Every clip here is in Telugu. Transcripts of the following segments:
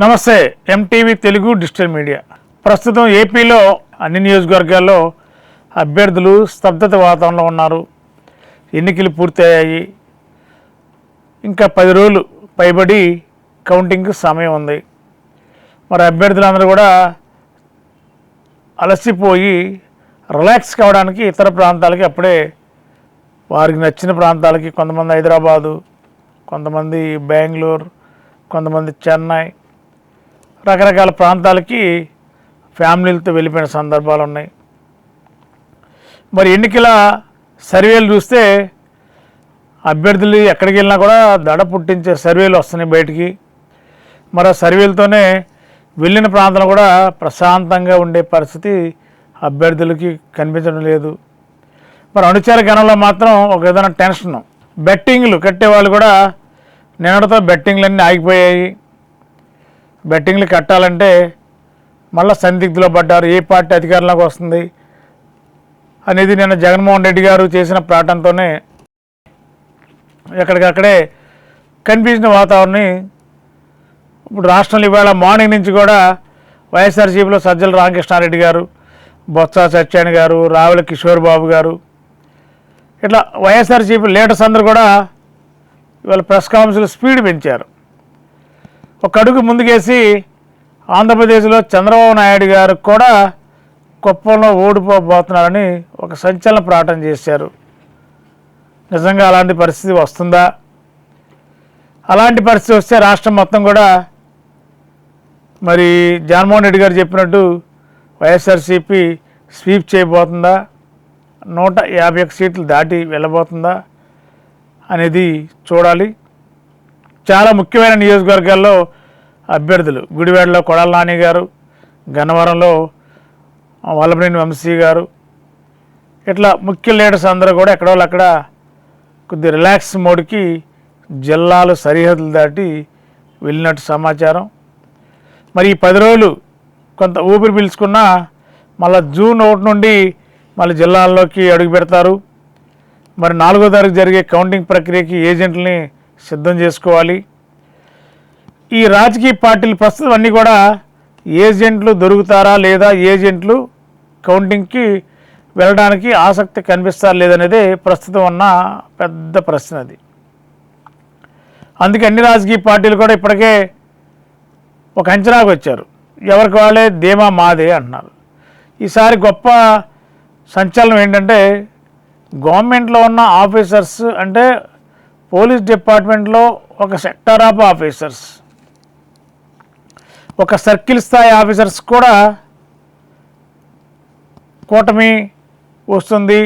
నమస్తే ఎంటీవీ తెలుగు డిజిటల్ మీడియా. ప్రస్తుతం ఏపీలో అన్ని నియోజకవర్గాల్లో అభ్యర్థులు స్తబ్దత వాతావరణంలో ఉన్నారు. ఎన్నికలు పూర్తయ్యాయి. ఇంకా పది రోజులు పైబడి కౌంటింగ్కి సమయం ఉంది. మరి అభ్యర్థులందరూ కూడా అలసిపోయి రిలాక్స్ కావడానికి ఇతర ప్రాంతాలకి అప్పుడే వారికి నచ్చిన ప్రాంతాలకి కొంతమంది హైదరాబాదు కొంతమంది బెంగళూరు కొంతమంది చెన్నై రకరకాల ప్రాంతాలకి ఫ్యామిలీలతో వెళ్ళిపోయిన సందర్భాలు ఉన్నాయి. మరి ఎన్నికల సర్వేలు చూస్తే అభ్యర్థులు ఎక్కడికి వెళ్ళినా కూడా దడ పుట్టించే సర్వేలు వస్తున్నాయి బయటికి. మరి ఆ సర్వేలతోనే వెళ్ళిన ప్రాంతంలో కూడా ప్రశాంతంగా ఉండే పరిస్థితి అభ్యర్థులకి కనిపించడం లేదు. మరి అణుచార గణంలో మాత్రం ఒక విధమైన టెన్షన్. బెట్టింగ్లు కట్టేవాళ్ళు కూడా నిన్నటితో బెట్టింగ్లన్నీ ఆగిపోయాయి. బెట్టింగ్లు కట్టాలంటే మళ్ళీ సందిగ్ధులో పడ్డారు. ఏ పార్టీ అధికారంలోకి వస్తుంది అనేది నిన్న జగన్మోహన్ రెడ్డి గారు చేసిన ప్రకటనతోనే ఎక్కడికక్కడే కనిపించిన వాతావరణం ఇప్పుడు రాష్ట్రంలో ఇవాళ మార్నింగ్ నుంచి కూడా వైఎస్ఆర్సీపీలో సజ్జల రామకృష్ణారెడ్డి గారు బొత్స సత్యాని గారు రావుల కిషోర్ బాబు గారు ఇట్లా వైఎస్ఆర్సీపీ లీడర్స్ అందరూ కూడా ఇవాళ ప్రెస్ కాన్ఫరెన్స్లో స్పీడ్ పెంచారు. ఒక అడుగు ముందుకేసి ఆంధ్రప్రదేశ్లో చంద్రబాబు నాయుడు గారు కూడా కుప్పంలో ఓడిపోబోతున్నారని ఒక సంచలన ప్రకటన చేశారు. నిజంగా అలాంటి పరిస్థితి వస్తుందా? అలాంటి పరిస్థితి వస్తే రాష్ట్రం మొత్తం కూడా మరి జగన్మోహన్ రెడ్డి గారు చెప్పినట్టు వైఎస్ఆర్సీపీ స్వీప్ చేయబోతుందా? నూట యాభై ఒక సీట్లు దాటి వెళ్ళబోతుందా అనేది చూడాలి. చాలా ముఖ్యమైన నియోజకవర్గాల్లో అభ్యర్థులు గుడివాడలో కొడాల నాని గారు గన్నవరంలో వల్లభనేని వంశీ గారు. ఇట్లా ముఖ్య లీడర్స్ అందరూ కూడా ఎక్కడో అక్కడ కొద్ది రిలాక్స్ మోడ్కి జిల్లాలు సరిహద్దులు దాటి వెళ్ళినట్టు సమాచారం. మరి ఈ పది రోజులు కొంత ఊపిరి పీల్చుకున్నా మళ్ళీ జూన్ ఒకటి నుండి మళ్ళీ జిల్లాల్లోకి అడుగు పెడతారు. మరి నాలుగో తారీఖు జరిగే కౌంటింగ్ ప్రక్రియకి ఏజెంట్లని సిద్ధం చేసుకోవాలి. ఈ రాజకీయ పార్టీలు ప్రస్తుతం అన్నీ కూడా ఏజెంట్లు దొరుకుతారా లేదా ఏజెంట్లు కౌంటింగ్కి వెళ్ళడానికి ఆసక్తి కనిపిస్తారా లేదనేదే ప్రస్తుతం ఉన్న పెద్ద ప్రశ్న అది. అందుకే అన్ని రాజకీయ పార్టీలు కూడా ఇప్పటికే ఒక అంచనాకు వచ్చారు. ఎవరికి వాళ్ళే ధీమా మాదే అంటున్నారు. ఈసారి గొప్ప సంచలనం ఏంటంటే గవర్నమెంట్లో ఉన్న ఆఫీసర్స్ అంటే పోలీస్ డిపార్ట్మెంట్లో ఒక సెక్టర్ ఆఫ్ ఆఫీసర్స్ ఒక సర్కిల్ స్థాయి ఆఫీసర్స్ కూడా కూటమి వస్తుంది.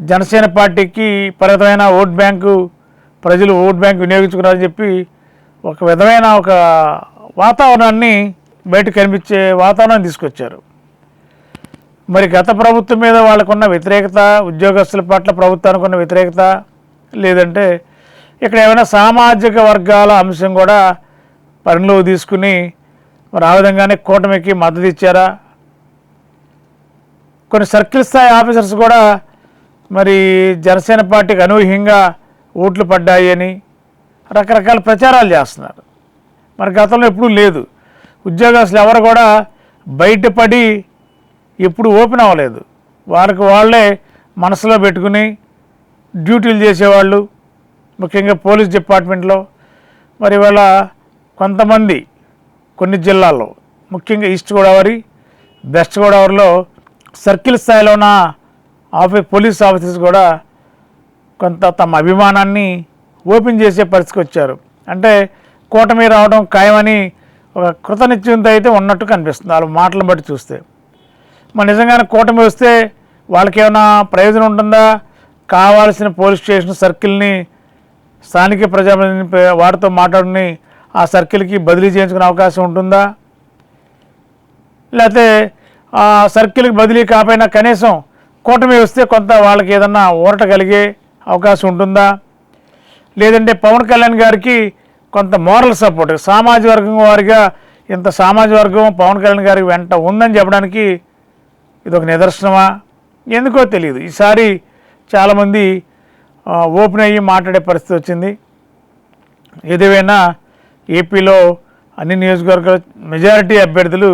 జనసేన పార్టీకి పరిమితమైన ఓట్ బ్యాంకు ప్రజలు ఓట్ బ్యాంక్ వినియోగించుకున్నారని చెప్పి ఒక విధమైన ఒక వాతావరణాన్ని బయట కనిపించే వాతావరణాన్ని తీసుకొచ్చారు. మరి గత ప్రభుత్వం మీద వాళ్ళకున్న వ్యతిరేకత ఉద్యోగస్తుల పట్ల ప్రభుత్వానికి ఉన్న వ్యతిరేకత లేదంటే ఇక్కడ ఏమైనా సామాజిక వర్గాల అంశం కూడా పరిగణలోకి తీసుకుని మరి ఆ విధంగానే కూటమికి మద్దతు ఇచ్చారా? కొన్ని సర్కిల్ స్థాయి ఆఫీసర్స్ కూడా మరి జనసేన పార్టీకి అనూహ్యంగా ఓట్లు పడ్డాయి అని రకరకాల ప్రచారాలు చేస్తున్నారు. మరి గతంలో ఎప్పుడూ లేదు. ఉద్యోగస్తులు ఎవరు కూడా బయటపడి ఎప్పుడు ఓపెన్ అవ్వలేదు. వారికి వాళ్ళే మనసులో పెట్టుకుని డ్యూటీలు చేసేవాళ్ళు ముఖ్యంగా పోలీస్ డిపార్ట్మెంట్లో. మరి ఇవాళ కొంతమంది కొన్ని జిల్లాల్లో ముఖ్యంగా ఈస్ట్ గోదావరి వెస్ట్ గోదావరిలో సర్కిల్ స్థాయిలో ఉన్న ఆఫీ పోలీస్ ఆఫీసర్స్ కూడా కొంత తమ అభిమానాన్ని ఓపెన్ చేసే పరిస్థితికి వచ్చారు. అంటే కూటమి రావడం ఖాయమని ఒక కృతనిశ్చయంతో అయితే ఉన్నట్టు కనిపిస్తుంది వాళ్ళ మాటలను బట్టి చూస్తే. మరి నిజంగానే కూటమి వస్తే వాళ్ళకేమైనా ప్రయోజనం ఉంటుందా? కావాల్సిన పోలీస్ స్టేషన్ సర్కిల్ని స్థానిక ప్రజాప్రతినిధి వారితో మాట్లాడిని ఆ సర్కిల్కి బదిలీ చేయించుకునే అవకాశం ఉంటుందా? లేకపోతే ఆ సర్కిల్కి బదిలీ కాకపోయినా కనీసం కూటమి వస్తే కొంత వాళ్ళకి ఏదన్నా ఊరట కలిగే అవకాశం ఉంటుందా? లేదంటే పవన్ కళ్యాణ్ గారికి కొంత మోరల్ సపోర్ట్ సామాజిక వర్గం వారిగా ఇంత సామాజిక వర్గం పవన్ కళ్యాణ్ గారికి వెంట ఉందని చెప్పడానికి ఇది ఒక నిదర్శనమా? ఎందుకో తెలియదు. ఈసారి చాలామంది ఓపెన్ అయ్యి మాట్లాడే పరిస్థితి వచ్చింది. ఏదేమైనా ఏపీలో అన్ని నియోజకవర్గాల మెజారిటీ అభ్యర్థులు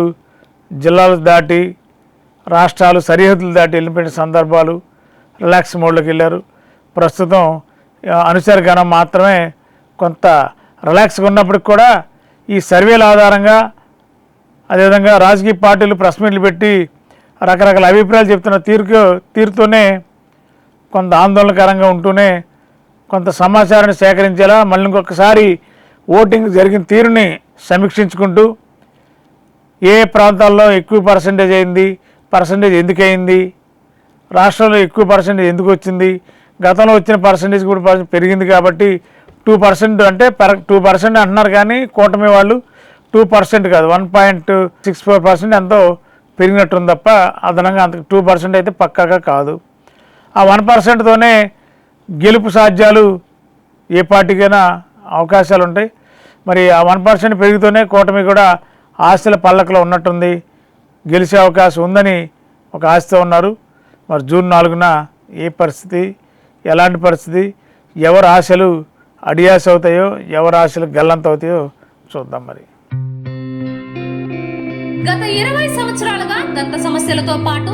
జిల్లాలు దాటి రాష్ట్రాలు సరిహద్దులు దాటి వెళ్ళిపోయిన సందర్భాలు రిలాక్స్ మోడ్లోకి వెళ్ళారు. ప్రస్తుతం ఆ, అనుచర గణం మాత్రమే కొంత రిలాక్స్గా ఉన్నప్పటికి కూడా ఈ సర్వేల ఆధారంగా అదేవిధంగా రాజకీయ పార్టీలు ప్రెస్ మీట్లు పెట్టి రకరకాల అభిప్రాయాలు చెప్తున్న తీరుకు తీరుతోనే కొంత ఆందోళనకరంగా ఉంటూనే కొంత సమాచారాన్ని సేకరించేలా మళ్ళీ ఇంకొకసారి ఓటింగ్ జరిగిన తీరుని సమీక్షించుకుంటూ ఏ ప్రాంతాల్లో ఎక్కువ పర్సంటేజ్ అయింది పర్సంటేజ్ ఎందుకు అయింది రాష్ట్రంలో ఎక్కువ పర్సెంటేజ్ ఎందుకు వచ్చింది గతంలో వచ్చిన పర్సంటేజ్ కూడా పెరిగింది కాబట్టి టూ పర్సెంట్ అంటే పెర టూ పర్సెంట్ అంటున్నారు కానీ కూటమి వాళ్ళు టూ పర్సెంట్ కాదు one point six four percent ఎంతో పెరిగినట్టుంది తప్ప అదనంగా అంత టూ పర్సెంట్ అయితే పక్కాగా కాదు. ఆ వన్ పర్సెంట్తోనే గెలుపు సాధ్యాలు ఏ పార్టీకైనా అవకాశాలు ఉంటాయి. మరి ఆ వన్ పర్సెంట్ పెరుగుతూనే కూటమి కూడా ఆస్తుల పల్లకలో ఉన్నట్టుంది. గెలిచే అవకాశం ఉందని ఒక ఆశతో ఉన్నారు. మరి జూన్ నాలుగున ఏ పరిస్థితి ఎలాంటి పరిస్థితి ఎవరి ఆశలు అడియాస అవుతాయో ఎవరి ఆశలు గల్లంత అవుతాయో చూద్దాం మరి. గత ఇరవై సంవత్సరాలుగా దంత సమస్యలతో పాటు